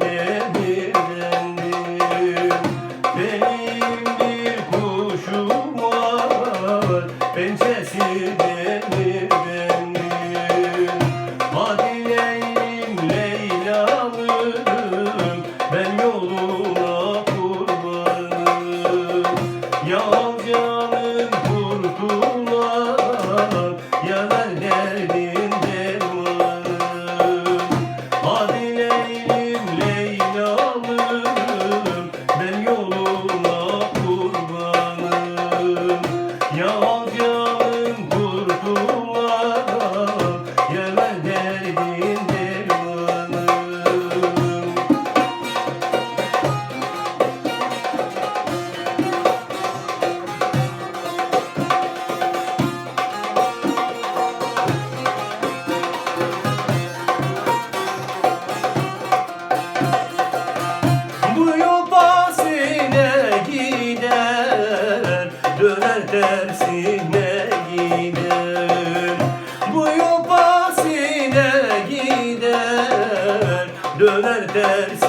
de bilendim Benim kuşum var. Pençesi de bilendim Hadi leylim Ben yoluna kurbanım. Yağ canım kurtulan Yanar derdin dermanım. Hôn tersine gider Bu yol pasine gider Döner tersine